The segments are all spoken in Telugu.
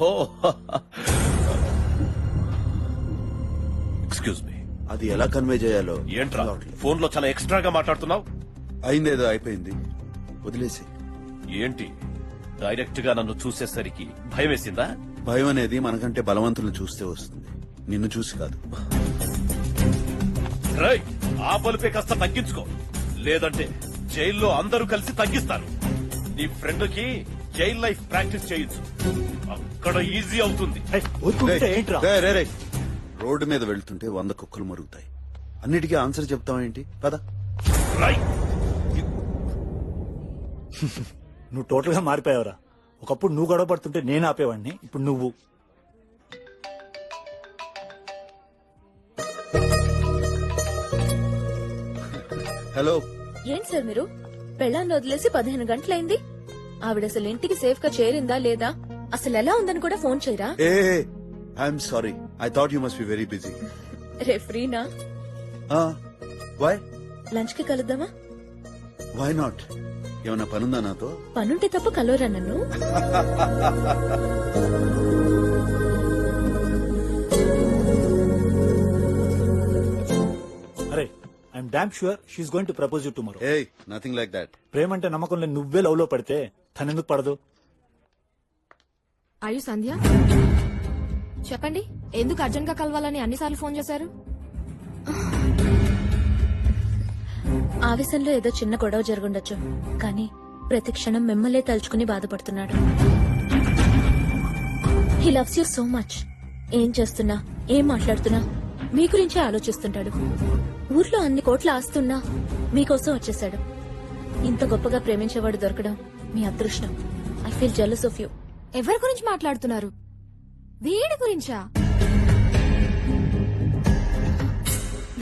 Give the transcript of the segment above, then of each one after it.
ఓ. ఎక్స్క్యూజ్ మీ అది ఎలా కన్వే చేయాలో? ఏంట్రా? ఫోన్లో చాలా ఎక్స్ట్రాగా మాట్లాడుతున్నావు? అయిందేదో అయిపోయింది. వదిలేసి. ఏంటి? డైరెక్ట్గా నన్ను చూసేసరికి భయం వేసిందా భయం అనేది మనకంటే బలవంతులను చూస్తే వస్తుంది. నిన్ను చూసి కాదు. రై ఆ బలుపే కాస్త తగ్గించుకో. లేదంటే జైల్లో అందరూ కలిసి తగ్గిస్తారు. నీ ఫ్రెండ్కి జైల్ లైఫ్ ప్రాక్టీస్ చేయొచ్చు అక్కడ ఈజీ అవుతుంది. రేయ్, రేయ్, రేయ్, రేయ్. రోడ్డు మీద వెళ్తుంటే వంద కుక్కలు మరుగుతాయి. అన్నిటికీ ఆన్సర్ చెప్తావేంటి? పద. నువ్వు టోటల్గా మారిపోయావురా. ఒకప్పుడు నువ్వు గొడవ పడుతుంటే నేను ఆపేవాడిని ఇప్పుడు నువ్వు. హలో. ఏంటి సార్ మీరు? పెళ్ళాన్ని వదిలేసి పదిహేను గంటలైంది. ఆవిడ అసలు ఇంటికి సేఫ్గా చేరిందా లేదా? అసలు ఎలా ఉందని కూడా ఫోన్ చేయరా? ఏ I'm sorry I thought you must be very busy రే ఫ్రీనా వై లంచ్కి కలుద్దామా? వై నాట్ ఏమన్నా పనుందా నాతో? పనుంటే తప్ప కలవరా నన్ను? అరే I'm damn sure she going to propose you tomorrow A nothing like that ప్రేమ అంటే నమ్మకం లేని నువ్వే లవ్లో పడితే తనెందుకు పడదు? అయ్యు సంధ్య చెప్పండి. ఎందుకు అర్జెంట్గా కలవాలని అన్నిసార్లు ఫోన్ చేశారు? ఆవేశంలో ఏదో చిన్న గొడవ జరుగుండొచ్చు. కానీ ప్రతి క్షణం మిమ్మల్నే తలుచుకుని బాధపడుతున్నాడు. He loves you so much ఏం చేస్తున్నా? ఏం మాట్లాడుతున్నా? మీ గురించే ఆలోచిస్తుంటాడు. ఊర్లో అన్ని కోట్ల ఆస్తున్నా మీకోసం వచ్చేసాడు ఇంత గొప్పగా ప్రేమించేవాడు దొరకడం మీ అదృష్టం. I feel jealous of you ఎవరి గురించి మాట్లాడుతున్నారు? వీడి గురించా?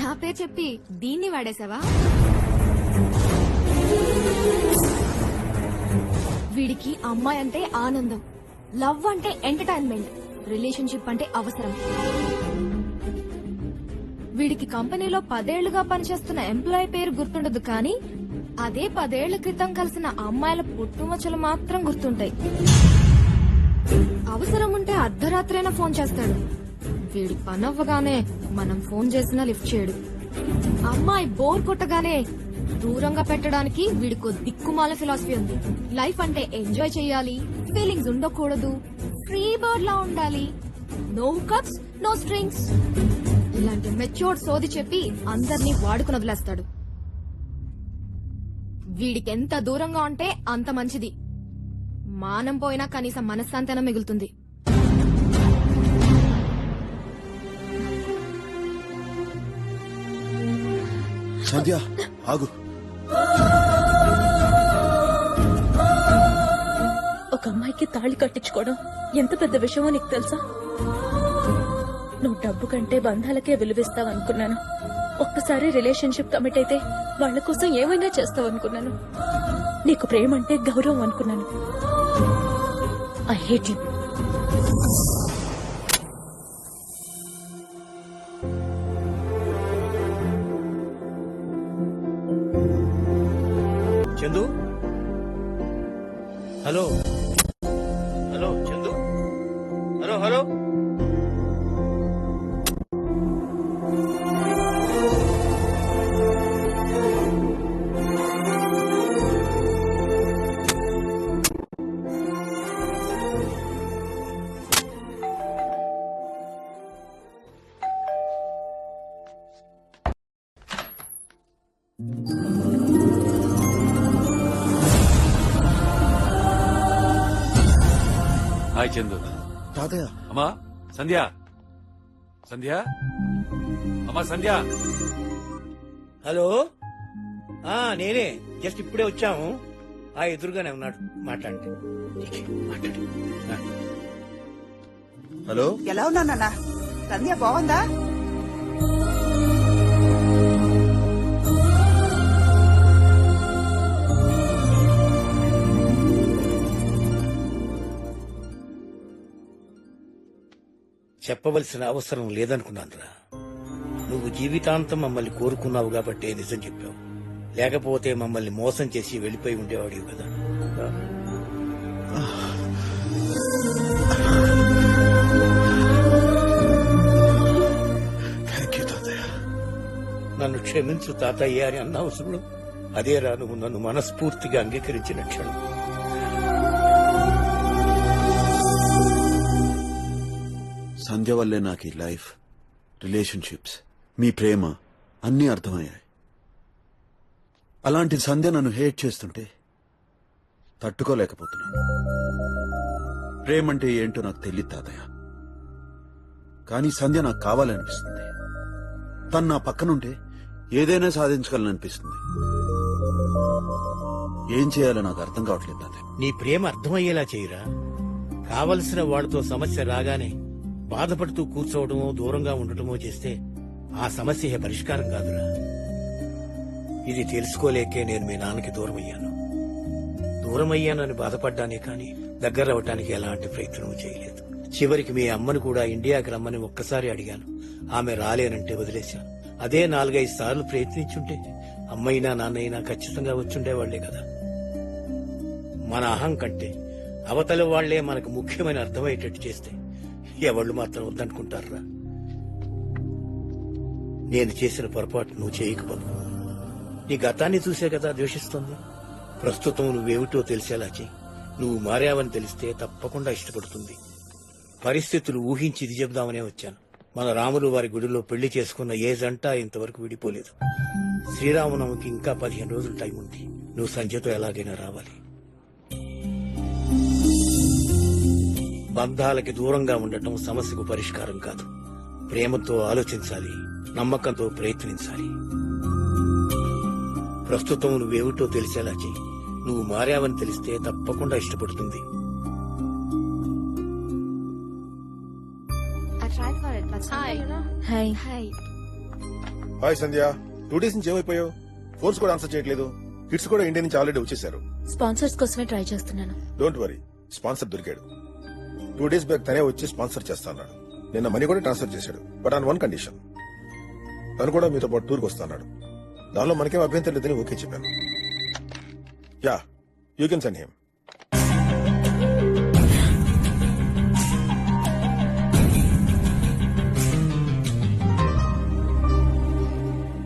నా పేరు చెప్పి దీన్ని వాడేసావా వీడికి అమ్మాయి అంటే ఆనందం. లవ్ అంటే ఎంటర్టైన్మెంట్. రిలేషన్షిప్ అంటే అవసరం. వీడికి కంపెనీలో పదేళ్ళుగా పనిచేస్తున్న ఎంప్లాయీ పేరు గుర్తుండదు కానీ అదే పదేళ్ళ క్రితం కలిసిన అమ్మాయిల పుట్టుమచ్చలు మాత్రం గుర్తుంటాయి. అవసరం ఉంటే అర్ధరాత్రైనా ఫోన్ చేస్తాడు. వీడి పనవ్వగానే మనం ఫోన్ చేసినా లిఫ్ట్ చేయడు. అమ్మాయి బోర్ కొట్టగానే దూరంగా పెట్టడానికి వీడికో దిక్కుమాల ఫిలాసఫీ ఉంది. లైఫ్ అంటే ఎంజాయ్ చేయాలి ఫీలింగ్స్ ఉండకూడదు ఫ్రీ బర్డ్ లా ఉండాలి. No cups no strings. ఇలాంటి మెచ్యూర్డ్ సోది చెప్పి అందరినీ వాడుకుని వదిలేస్తాడు. వీడికి ఎంత దూరంగా ఉంటే అంత మంచిది. మానం పోయినా కనీసం మనశ్శాంతన మిగులుతుంది. సంధ్య ఆగు. ఒక అమ్మాయికి తాళి కట్టించుకోవడం ఎంత పెద్ద విషయమో నీకు తెలుసా? నువ్వు డబ్బు కంటే బంధాలకే విలువిస్తావనుకున్నాను. ఒక్కసారి రిలేషన్షిప్ కమిట్ అయితే వాళ్ళ కోసం ఏమైనా చేస్తావనుకున్నాను. నీకు ప్రేమ అంటే గౌరవం అనుకున్నాను. I hate you Chandu? Hello? Hello Chandu hello? Hi Chandu. తాతయ్య. అమ్మా సంధ్య. సంధ్య? అమ్మా సంధ్య. హలో? ఆ నేనే. జస్ట్ ఇప్పుడే వచ్చాము. ఆ ఎదురుగానే ఉన్నాడు. మాట్లాడండి. మాట్లాడు. హలో? ఎలా ఉన్నానన్న సంధ్య బాగుందా? చెప్పవలసిన అవసరం లేదనుకున్నానురా. నువ్వు జీవితాంతం మమ్మల్ని కోరుకున్నావు కాబట్టి నిజం చెప్పావు. లేకపోతే మమ్మల్ని మోసం చేసి వెళ్ళిపోయి ఉండేవాడివి కదా. నన్ను క్షమించు తాతయ్య అని అన్న అవసరం అదేరా నువ్వు నన్ను మనస్ఫూర్తిగా అంగీకరించిన క్షణం. సంధ్య వల్లే నాకు ఈ లైఫ్ రిలేషన్షిప్స్ మీ ప్రేమ అన్నీ అర్థమయ్యాయి. అలాంటి సంధ్య నన్ను హేట్ చేస్తుంటే తట్టుకోలేకపోతున్నాను. ప్రేమంటే ఏంటో నాకు తెలియదు తాతయ్య. కానీ సంధ్య నాకు కావాలనిపిస్తుంది. తను నా పక్కనుంటే ఏదైనా సాధించగలననిపిస్తుంది. ఏం చేయాలో నాకు అర్థం కావట్లేదు తాతయ్య. నీ ప్రేమ అర్థమయ్యేలా చేయరా? కావలసిన వాడితో సమస్య రాగానే బాధపడుతూ కూర్చోవడమో దూరంగా ఉండటమో చేస్తే ఆ సమస్య పరిష్కారం కాదురా. ఇది తెలుసుకోలేకే నేను మీ నాన్నకి దూరమయ్యాను. దూరమయ్యానని బాధపడ్డానే కానీ దగ్గరవటానికి ఎలాంటి ప్రయత్నం చేయలేదు. చివరికి మీ అమ్మను కూడా ఇండియాకి రమ్మని ఒక్కసారి అడిగాను. ఆమె రాలేనంటే వదిలేశాను. అదే నాలుగైదు సార్లు ప్రయత్నించుంటే అమ్మైనా నాన్నైనా ఖచ్చితంగా వచ్చుండేవాళ్ళే కదా. మన అహం కంటే అవతల వాళ్ళే మనకు ముఖ్యమైన అర్థమయ్యేటట్టు చేస్తే ఎవళ్ళు మాత్రం వద్దనుకుంటారా నేను చేసిన పొరపాటు నువ్వు చేయకపోదు. నీ గతాన్ని చూసే కదా ద్వేషిస్తుంది. ప్రస్తుతం నువ్వేమిటో తెలిసేలా చెయ్యి. నువ్వు మారావని తెలిస్తే తప్పకుండా ఇష్టపడుతుంది. పరిస్థితులు ఊహించి ఇది చెబుదామనే వచ్చాను. మన రాములు వారి గుడిలో పెళ్ళి చేసుకున్న ఏ జంట ఇంతవరకు విడిపోలేదు. శ్రీరామనవమికి ఇంకా పదిహేను రోజులు టైం ఉంది నువ్వు సంధ్యతో ఎలాగైనా రావాలి. బంధాలకి దూరంగా ఉండటం సమస్యకు పరిష్కారం కాదు. ప్రేమతో ఆలోచించాలి నమ్మకంతో ప్రయత్నించాలి. ప్రస్తుతం నువ్వేమిటో తెలిసేలా చెయ్యి. నువ్వు మారావని తెలిస్తే తప్పకుండా ఇష్టపడుతుంది. Hi hi Sandhya two days నుంచి ఏమైపోయావు? ఫోన్స్ కూడా ఆన్సర్ చేయట్లేదు. కిడ్స్ కూడా ఇండియా నుంచి ఆల్రెడీ వచ్చేసారు. స్పాన్సర్స్ కోసమే ట్రై చేస్తున్నాను. డోంట్ వరీ స్పాన్సర్ దొరికాడు. టూ డేస్ బ్యాక్ తనే వచ్చి స్పాన్సర్ చేస్తాన్నాడు నిన్న మనీ కూడా ట్రాన్స్ఫర్ చేశాడు. But on one condition. తను కూడా మీతో పాటు టూర్కి వస్తాన్నాడు దానిలో మనకేం అభ్యంతరం లేదని ఓకే చెప్పాను. Yeah you can send him.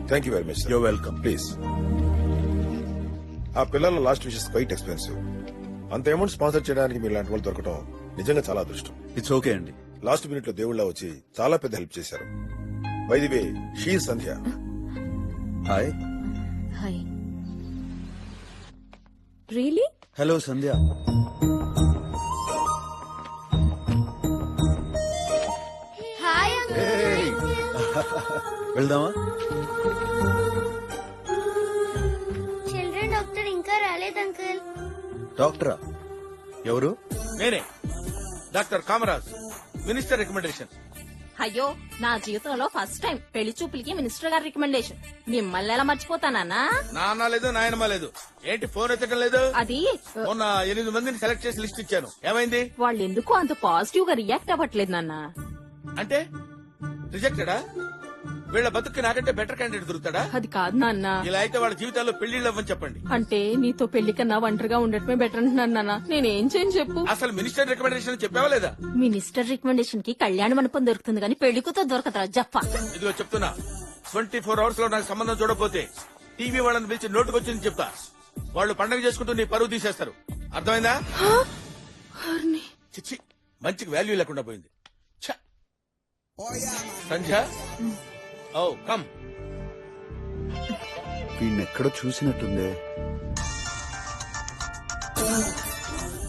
Thank you very much you're welcome please ఆ పిల్లల లాస్ట్ విషెస్ క్వైట్ ఎక్స్పెన్సివ్. అంత అమౌంట్ స్పాన్సర్ చేయడానికి మీరు ఇలాంటి వాళ్ళు దొరకడం నిజంగా చాలా అదృష్టం. ఇట్స్ ఓకే అండి. లాస్ట్ మినిట్లో దేవుళ్ళ వచ్చి చాలా పెద్ద హెల్ప్ చేశారు. By the way she Sandhya hi hi really hello Sandhya వెళ్దామా? చిల్డ్రన్ డాక్టర్ ఇంకా రాలేదు అంకుల్ డాక్టరా ఎవరు? నేనే. Doctor Kamaraj minister recommendation. అయ్యో నా జీవితంలో ఫస్ట్ టైం పెళ్ళి చూపులకి మినిస్టర్ గారి రికమెండేషన్. మిమ్మల్ని ఎలా మర్చిపోతానా నాన్న? లేదు నాయనమ్మ లేదు. ఏంటి ఫోన్ ఎత్తడం లేదు? అది మొన్న ఎనిమిది మందిని సెలెక్ట్ చేసి లిస్ట్ ఇచ్చాను. ఏమైంది? వాళ్ళు ఎందుకు అంత పాజిటివ్గా రియాక్ట్ అవ్వట్లేదు నాన్న? అంటే రిజెక్టెడా? వీళ్ళ బతుక్కి నాకంటే బెటర్ క్యాండిడేట్ దొరుకుతాడా? అది కాదు నాన్న. ఇలా అయితే వాళ్ళ జీవితాల్లో పెళ్ళిళ్ళు అవ్వని చెప్పండి. అంటే నీతో పెళ్ళి కన్నా ఒంటరిగా ఉండటమే బెటర్ అంటున్నాను నాన్న. నేనేం చేయను చెప్పు. అసలు మినిస్టర్ రికమెండేషన్ చెప్పావా లేదా? మినిస్టర్ రికమెండేషన్కి కళ్యాణ మండపం దొరుకుతుంది కానీ పెళ్ళికుతో దొరకదురా జప్ప ఇదిగో చెప్తున్నా. ట్వంటీ ఫోర్ అవర్స్లో నాకు సంబంధం చూడకపోతే టీవీ వాళ్ళని పిలిచి నోటుకొచ్చింది చెప్తా. వాళ్ళు పండగ చేసుకుంటూ నీ పరువు తీసేస్తారు. అర్థమైందా? చిచ్చి మంచికి వాల్యూ లేకుండా పోయింది. ఛ. సంధ్య? Oh come. వీడిని ఎక్కడో చూసినట్టుందే.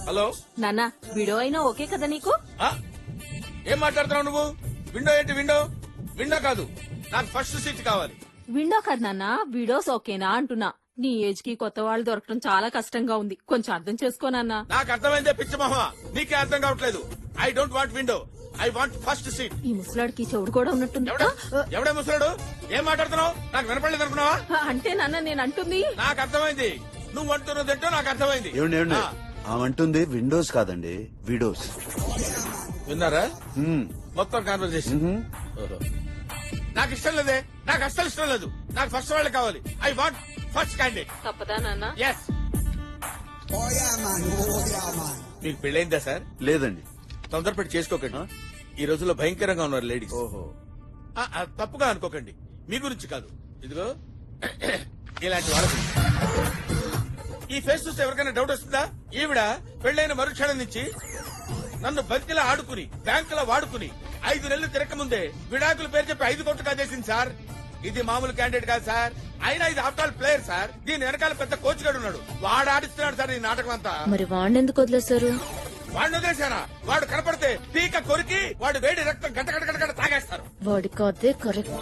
హలో? నాన్న వీడియో అయినా ఓకే కదా నీకు? ఆ? ఏం మాట్లాడుతున్నావు నువ్వు? విండో ఏంటి విండో? విండో కాదు నాకు ఫస్ట్ సీట్ కావాలి. విండో కదా నాన్న వీడియోస్ ఓకేనా అంటున్నా. నీ ఏజ్కి కొత్త వాళ్ళు దొరకడం చాలా కష్టంగా ఉంది. కొంచెం అర్థం చేసుకోనన్నా నాకు అర్థమైందే పిచ్చి మొహ నీకే అర్థం కావట్లేదు. I don't want window I want first seat ఈ ముసలాడికి చెవుడు కూడా ఉన్నట్టుంది. ఎవడా? ఎవడే ముసలాడు? ఏం మాట్లాడుతున్నావు? నాకు వినపడలేదు అనుకున్నావా? అంటే నాన్న నేను అంటుంది. నాకు అర్థమైంది. నువ్వు అంటున్నదేంటో నాకు అర్థమైంది. ఏమండి ఏమండి? ఆమంటుంది విండోస్ కాదండి విడోస్. విన్నారా. మొత్తం కాన్వర్సేషన్ నాకు ఇష్టం లేదే. నాకు అస్సలు ఇష్టం లేదు. నాకు ఫస్ట్ వాళ్ళు కావాలి. ఐ వాంట్ ఫస్ట్ క్యాండిడేట్ తప్పదా నాన్న? ఎస్ మీకు పెళ్ళైందా సార్? లేదండి. తొందరపడి చేసుకోకండి. ఈ రోజుల్లో భయంకరంగా ఉన్నారు లేడీస్. ఓహో. ఆ, ఆ, తప్పుగా అనుకోకండి. మీ గురించి కాదు. ఇదిగో ఇలాంటి వాళ్ళకి ఈ ఫేస్ చూస్తే ఎవరికైనా డౌట్ వస్తుందా? ఈవిడ పెళ్ళైన మరుక్షణం నుంచి నన్ను బతికిలా ఆడుకుని బ్యాంకులో వాడుకుని ఐదు నెలలు తిరగకముందే విడాకుల పేరు చెప్పి ఐదు కోట్లు కాజేసింది సార్. ఇది మామూలు క్యాండిడేట్ కాదు సార్. అయినా ఇది ఆఫ్టర్ ప్లేయర్ సార్. దీని వెనకాల పెద్ద కోచ్ గడు ఉన్నాడు. వాడు ఆడిస్తున్నాడు సార్ ఈ నాటకం అంతా మరి వాడిని ఎందుకు వదిలేశారు? వాడిని వదిలేశారా వాడు కనపడితే పీక కొరికి వాడు వేడి రక్తం గంట గంట గంట గంట తాగేస్తారు. వాడికి అదే కరెక్ట్.